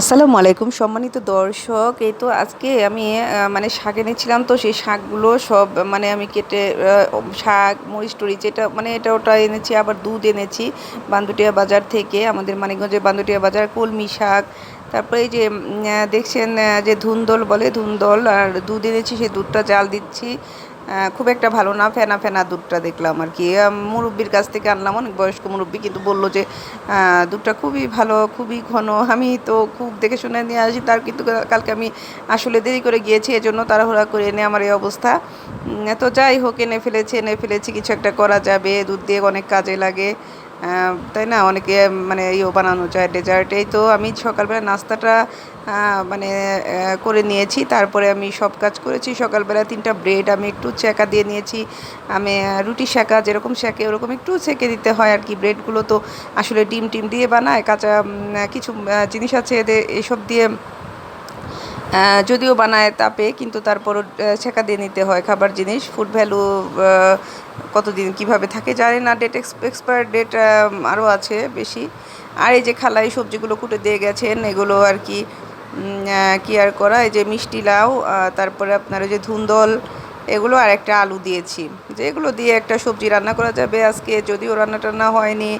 আসসালামু আলাইকুম, সম্মানিত দর্শক। এই তো আজকে আমি মানে শাক এনেছিলাম, তো সেই শাকগুলো সব মানে আমি কেটে শাক, মরিচ, টরিচ এটা মানে এটা ওটা এনেছি, আবার দুধ এনেছি বান্দুটিয়া বাজার থেকে, আমাদের মানিকগঞ্জের বান্দুটিয়া বাজার, কলমি শাক। তারপরে এই যে দেখছেন যে ধুন্দল বলে ধুন্দল, আর দুধ এনেছি, সেই দুধটা জাল দিচ্ছি। খুব একটা ভালো না, ফেনা ফেনা দুধটা দেখলাম আর কি। মুরব্বীর কাছ থেকে আনলাম, অনেক বয়স্ক মুরব্বী, কিন্তু বলল যে দুধটা খুবই ভালো, খুবই ঘন, আমি তো খুব দেখে শুনে নিয়ে আসি, তার কিন্তু কালকে আমি আসলে দেরি করে গিয়েছি, এজন্য তাড়াহুড়া করে এনে আমার এই অবস্থা। তো যাই হোক, এনে ফেলেছি এনে ফেলেছি, কিছু একটা করা যাবে, দুধ দিয়ে অনেক কাজে লাগে। তাই না? অনেকে মানে ইয়েও বানানো যায় ডেজার্ট এই তো আমি সকালবেলা নাস্তাটা মানে করে নিয়েছি। তারপরে আমি সব কাজ করেছি। সকালবেলা তিনটা ব্রেড আমি একটু ছেঁকা দিয়ে নিয়েছি। আমি রুটি শেখা যেরকম শেখে ওরকম একটু ছেঁকে দিতে হয় আর কি। ব্রেডগুলো তো আসলে ডিম টিম দিয়ে বানায়, কাঁচা কিছু জিনিস আছে এদের, এসব দিয়ে যদিও বানায় তাপে কিন্তু তারপরও ছেঁকা দিয়ে নিতে হয় খাবার জিনিস। ফুড ভ্যালু কতদিন কীভাবে থাকে জানি না। ডেট এক্সপায়ার ডেট আরও আছে বেশি। আর এই যে খালাই সবজিগুলো কুটে দিয়ে গেছেন এগুলো আর কি উম, কি আর করা? এই যে মিষ্টি লাউ তারপরে আপনার ওই যে ধুন্দল এগুলো আর একটা আলু দিয়েছি। যে এগুলো দিয়ে একটা সবজি রান্না করা যাবে আজকে। যদিও রান্না টান্না হয়নি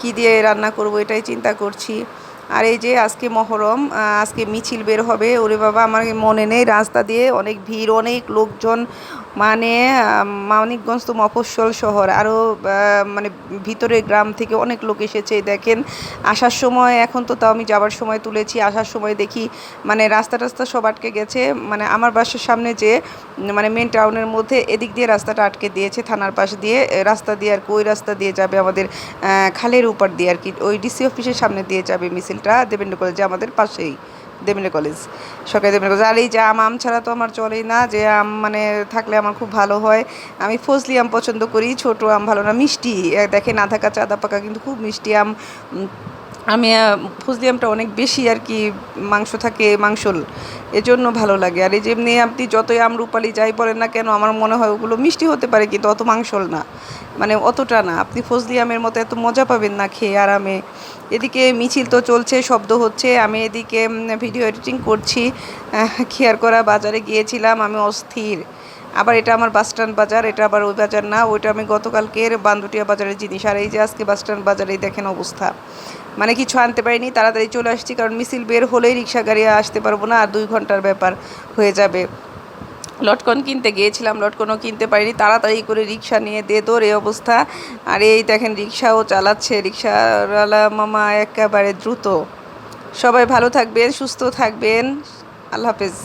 কি দিয়ে রান্না করব এটাই চিন্তা করছি। আর এই যে আজকে মহরম আজকে মিছিল বের হবে। ওরে বাবা, আমার মনে নেই রাস্তা দিয়ে অনেক ভিড়, অনেক লোকজন মানে মানিকগঞ্জ তো মফস্বল শহর। আরও মানে ভিতরে গ্রাম থেকে অনেক লোক এসেছে দেখেন। আসার সময়, এখন তো তাও আমি যাবার সময় তুলেছি। আসার সময় দেখি মানে রাস্তা টাস্তা সব আটকে গেছে। মানে আমার বাসার সামনে যে মানে মেন টাউনের মধ্যে এদিক দিয়ে রাস্তাটা আটকে দিয়েছে থানার পাশ দিয়ে। রাস্তা দিয়ে আর কি ওই রাস্তা দিয়ে যাবে আমাদের খালের উপর দিয়ে আর কি। ওই ডিসি অফিসের সামনে দিয়ে যাবে মিছিলটা দেবেন্দ্র কলেজে আমাদের পাশেই, দেবেন্দ্র কলেজ। সরকারি দেবেন্দ্র কলেজ। আর এই যে আম আম ছাড়া তো আমার চলেই না, যে আম মানে থাকলে আমার খুব ভালো হয়। আমি ফজলি আম পছন্দ করি, ছোট আম ভালো না, মিষ্টি দেখে না থাকা চাঁদা পাকা, কিন্তু খুব মিষ্টি আম। আমি আহ, ফজলি আমটা অনেক বেশি আর কি মাংস থাকে মাংসল। এজন্য ভালো লাগে। আর এই যে এমনি আপনি যতই আম রূপালি যাই বলেন না কেন আমার মনে হয় ওগুলো মিষ্টি হতে পারে কিন্তু অত মাংসল না। মানে অতটা না। আপনি ফজলি আমের মতো এত মজা পাবেন না খেয়ে আরামে। এদিকে মিছিল তো চলছে শব্দ হচ্ছে। আমি এদিকে ভিডিও এডিটিং করছি। খেয়ার করা বাজারে গিয়েছিলাম আমি অস্থির। আবার এটা আমার বাসস্ট্যান্ড বাজার, এটা আবার ওই বাজার না, ওইটা আমি গতকালকের বান্দুটিয়া বাজারের জিনিস। আর এই যে আজকে বাসস্ট্যান্ড বাজারেই দেখেন অবস্থা। মানে কিছু আনতে পারিনি, তাড়াতাড়ি চলে আসছি, কারণ মিছিল বের হলেই রিক্সা গাড়ি আসতে পারব না, আর দুই ঘণ্টার ব্যাপার হয়ে যাবে। লটকন কিনতে গিয়েছিলাম, লটকনও কিনতে পারিনি, তাড়াতাড়ি করে রিক্সা নিয়ে দে তোর এই অবস্থা। আর এই দেখেন রিক্সাও চালাচ্ছে, রিক্সাওয়ালা মামা একেবারে দ্রুত। সবাই ভালো থাকবেন, সুস্থ থাকবেন। আল্লাহ হাফেজ।